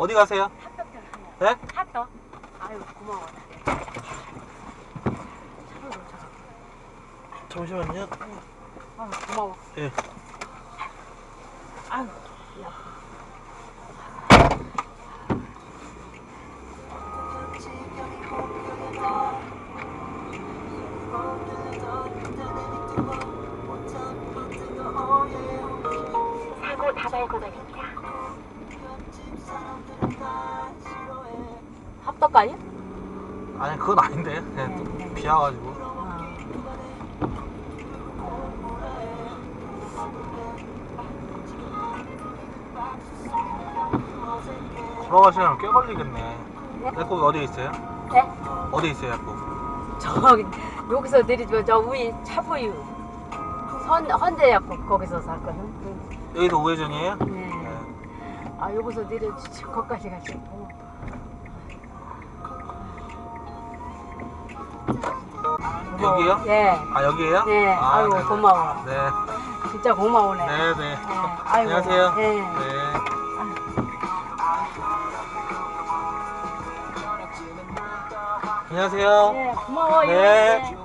어디 가세요? 하나. 네? 핫떡? 아유 고마워. 잠시만요. 아유 고마워. 예. 아유 야. 사고 다발 구간입니다. 합덕 아니야? 아니 그건 아닌데. 그냥 또 네, 네. 비 와가지고. 걸어가시면 꽤 걸리겠네. 약국 어디 있어요? 네? 어디 있어요 약국? 저기 여기서 내리면 저 위에 차보유 선 헌대약국 거기서 살거든. 여기서 우회전이에요? 네. 네. 아 여기서 내려주지 거기까지 가시고. 여기요? 예. 아 여기에요? 네. 아, 아이고 네. 고마워. 네. 진짜 고마우네. 네, 네. 아, 아이고. 안녕하세요. 네. 네. 안녕하세요. 네, 고마워요. 네. 네.